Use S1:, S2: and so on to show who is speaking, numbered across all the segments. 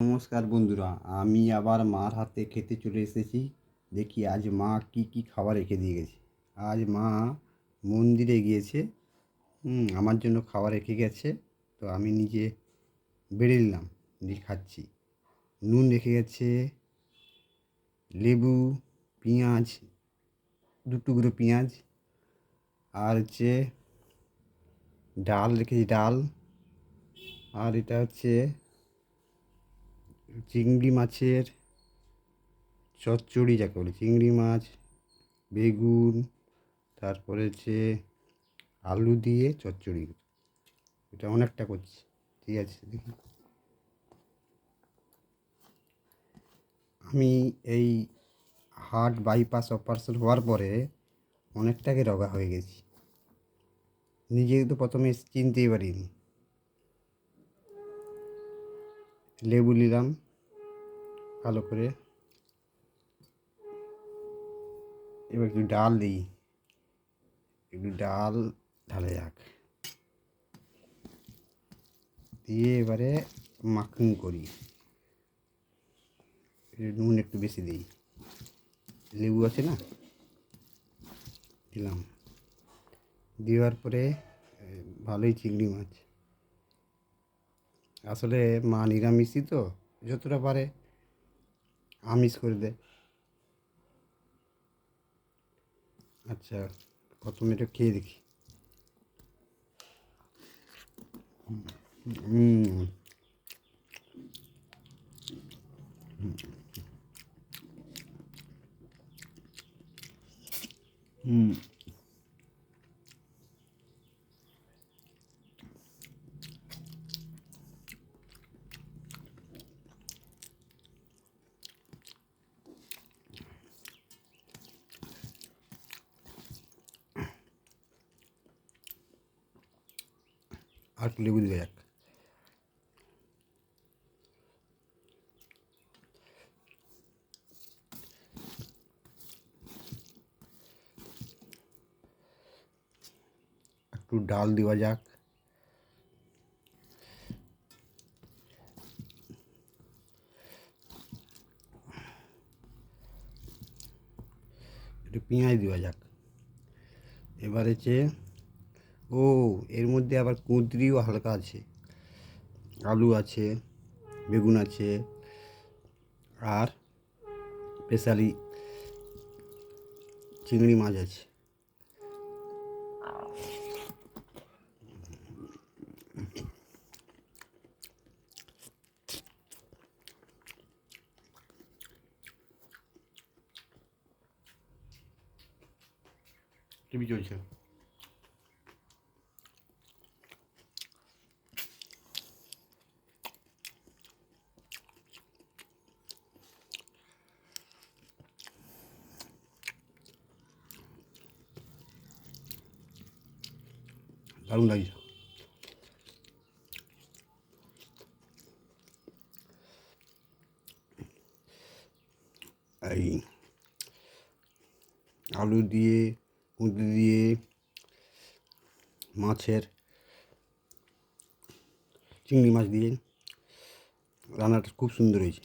S1: নমস্কার বন্ধুরা, আমি আবার মার হাতে খেতে চলে এসেছি। দেখি আজ মা কি কি খাবার রেখে দিয়ে গেছে। আজ মা মন্দিরে গিয়েছে আমার জন্য খাবার রেখে গেছে, তো আমি নিজে বেড়ে নিলাম দিয়ে খাচ্ছি। নুন রেখে গেছে, লেবু, পেঁয়াজ, দু টুকরো পেঁয়াজ, আর হচ্ছে ডাল রেখেছি, ডাল। আর এটা হচ্ছে চিংড়ি মাছের চচ্চড়ি যাকে বলে, চিংড়ি মাছ, বেগুন, তারপরে হচ্ছে আলু দিয়ে চচ্চড়ি। এটা অনেকটা করছি, ঠিক আছে? দেখি আমি এই হার্ট বাইপাস অপারেশন হওয়ার পরে অনেকটাকে রোগা হয়ে গেছি। নিজে তো প্রথমে চিনতেই পারিনি। লেবু নিলাম। ভালো করে। এবার একটু ডাল দিই। একটু ডাল ঢালে যাক। দিয়ে এবারে মাখন করি। নুন একটু বেশি দিই। লেবু আছে না? দিলাম। দেওয়ার পরে ভালোই চিংড়ি মাছ। আসলে মা নিরামিষই তো, যতটা পারে আমিষ করে দেয়। আচ্ছা প্রথমে এটা খেয়ে দেখি। হুম। হুম। আর একটু লেবু দেওয়া যাক একটু ডাল দেওয়া যাক। একটু পেঁয়াজ দেওয়া যাক। এবার হচ্ছে ও, এর মধ্যে আবার কুঁদরিও হালকা আছে। আলু আছে, বেগুন আছে, আর স্পেশালি চিংড়ি মাছ আছে। টিভি চলছে? দারুণ লাগছে। এই আলু দিয়ে কুঁদরি দিয়ে, মাছের চিংড়ি মাছ দিয়ে রান্নাটা খুব সুন্দর হয়েছে।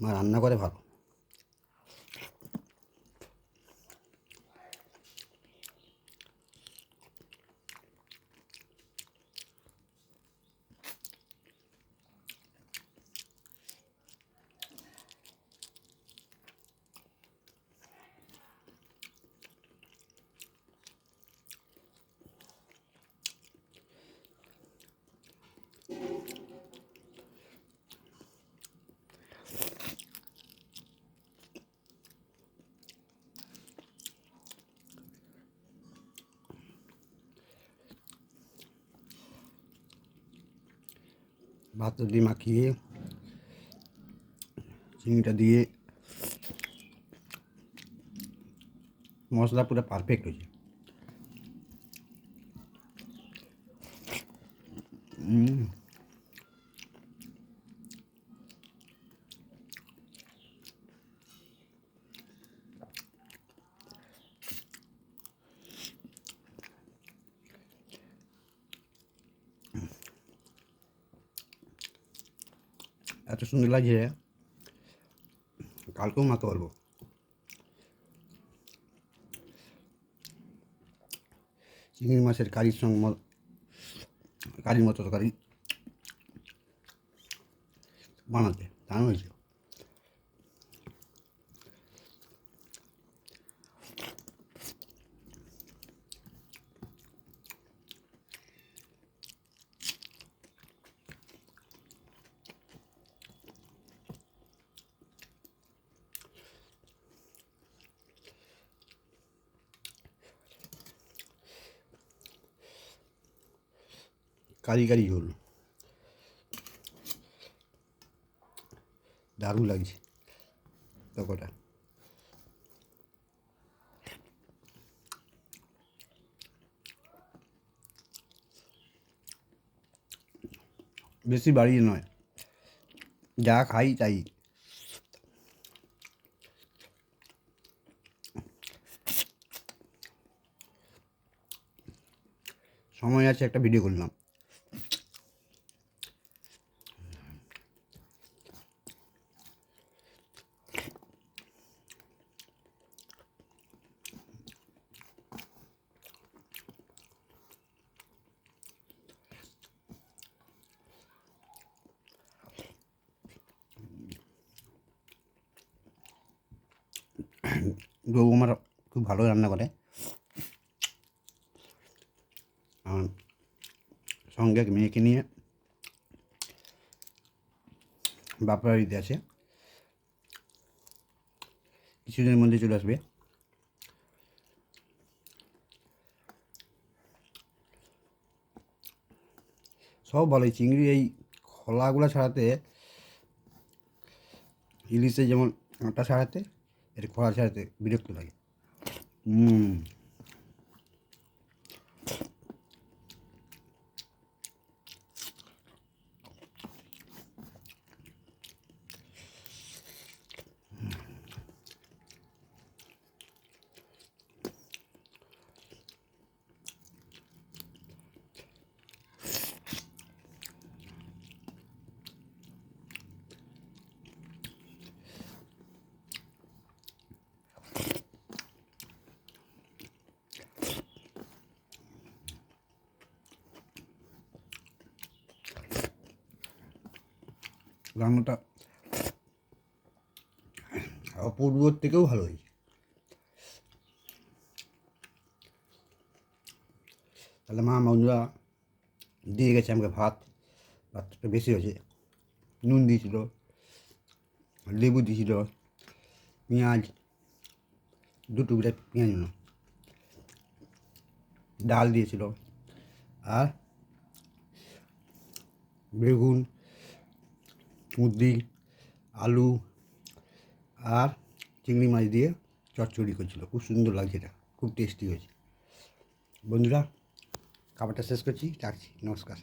S1: মা রান্না করে ভালো। ভাত দিয়ে মাখিয়ে চিনিটা দিয়ে মশলা পুরো পারফেক্ট হয়েছে। হুম এত সুন্দর লাগছে। কালকেও মাকে বলব চিংড়ি মাছের কারির সঙ্গে কারির মতো কারি বানাতে, দারুণ হয়েছে। কারি কারি ঝোল দারুণ লাগছে। তরকারিটা বেশি বাড়িয়ে নয়। যা খাই তাই। সময় আছে, একটা ভিডিও করলাম। বউ আমার খুব ভালো রান্না করে। আর সঙ্গে এক মেয়েকে নিয়ে বাপরা বাড়িতে আছে। কিছুদিনের মধ্যে চলে আসবে। সব ভালো চিংড়ি, এই খোলাগুলো ছাড়াতে ইলিশে যেমন আটা ছাড়াতে এর খোলা ছাড়াতে বিরক্ত লাগে হুম রান্নাটা অপূর্বর থেকেও ভালো হয়েছে। তাহলে মা বন্ধুরা দিয়ে গেছে আমাকে ভাত। ভাতটা বেশি হয়েছে। নুন দিয়েছিল, লেবু দিয়েছিল, পেঁয়াজ, দুটো বিরাট পেঁয়াজ না ডাল দিয়েছিল, আর বেগুন মুদ্রি আলু আর চিংড়ি মাছ দিয়ে চচ্চড়ি করছিল। খুব সুন্দর লাগছে এটা, খুব টেস্টি হয়েছে। বন্ধুরা, খাবারটা শেষ করছি, রাখছি, নমস্কার।